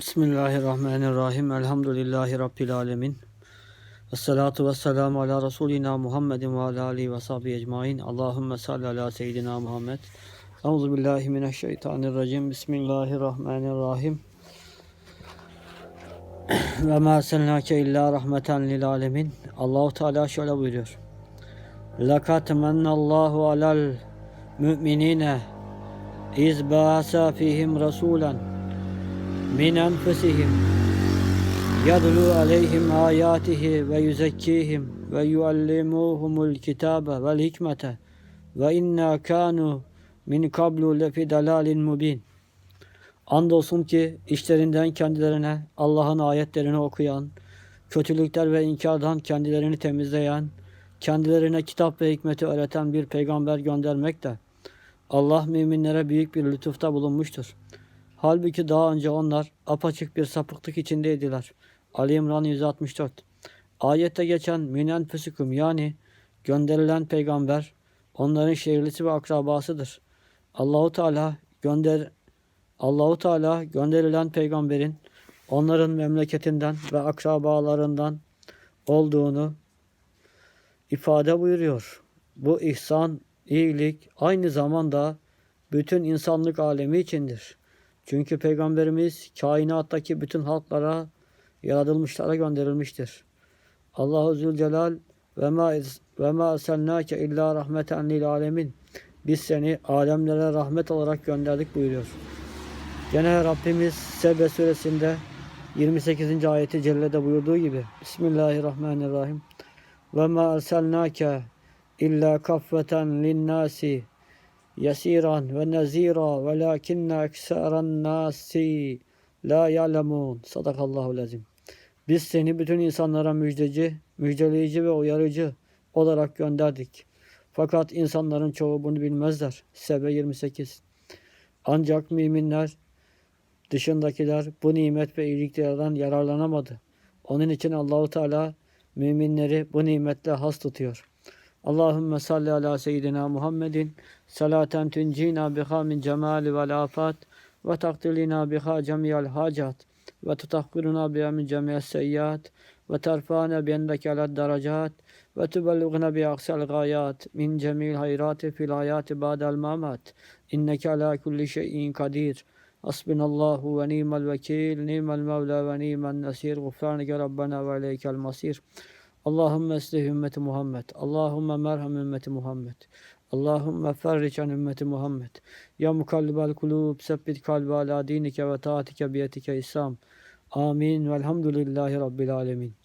Bismillahirrahmanirrahim. Elhamdülillahi Rabbil alemin. Esselatu vesselamu ala Resulina Muhammedin ve ala alihi ve sahbihi ecmain. Allahümme salli ala seyyidina Muhammed. Euzu billahi. Bismillahirrahmanirrahim. Ve ma arselnake illa rahmeten lil alemin. Allahu Teala şöyle buyuruyor. Lakat mennallahu alel müminine iz ba'asa fihim rasulen min enfusihim yadlu aleyhim ayatihi ve yuzekkihim ve yuallimuhumul kitabe vel hikmete ve inna kanu min kablu lefi dalalin mubin. Andolsun ki işlerinden kendilerine Allah'ın ayetlerini okuyan, kötülükler ve inkardan kendilerini temizleyen, kendilerine kitap ve hikmeti öğreten bir peygamber göndermek de Allah müminlere büyük bir lütufta bulunmuştur. Halbuki daha önce onlar apaçık bir sapıklık içindeydiler. Ali İmran 164 Ayette geçen minen füsüküm yani gönderilen peygamber onların şehirlisi ve akrabasıdır. Allahu Teala gönder Allahu Teala gönderilen peygamberin onların memleketinden ve akrabalarından olduğunu ifade buyuruyor. Bu ihsan, iyilik aynı zamanda bütün insanlık alemi içindir. Çünkü Peygamberimiz kainattaki bütün halklara, yaratılmışlara gönderilmiştir. Allahu Zülcelal ve ma ve ma arsalnake illa rahmeten lil alemin. Biz seni alemlere rahmet olarak gönderdik buyuruyor. Gene Rabbimiz Sebe suresinde 28. ayeti cellede buyurduğu gibi Bismillahirrahmanirrahim. Ve ma arsalnake illa kaffeten linnasi ve nazira velakinne ekseren nasi la ya'lemun. Sadakallahu lazim. Biz seni bütün insanlara müjdeci, müjdeleyici ve uyarıcı olarak gönderdik. Fakat insanların çoğu bunu bilmezler. Sebe 28. Ancak müminler dışındakiler bu nimet ve iyiliklerden yararlanamadı. Onun için Allahu Teala müminleri bu nimetle has tutuyor. Allahümme salli ala seyyidina Muhammedin salaten tuncina biha min cemali vel afat ve takdilina biha cemiyel hacat ve tutahhiruna biha min cemiyel seyyiat ve terfana biyendeke alad daracat ve tübelliğna bi aksal gayat min cemil hayrati fil hayati ba'del mamat inneke ala kulli şeyin kadir Hasbunallahu ve ni'mel vekil, ni'mel mevla ve ni'mel nasir. Gufraneke Rabbena ve ileykel masir. Allahümme eslih ümmeti Muhammed. Allahümme merham ümmeti Muhammed. Allahümme ferriç an ümmeti Muhammed. Ya mukallibel kulub, sebbit kalbi ala dinike ve taatike biyetike İslam. Amin. Velhamdülillahi Rabbil alemin.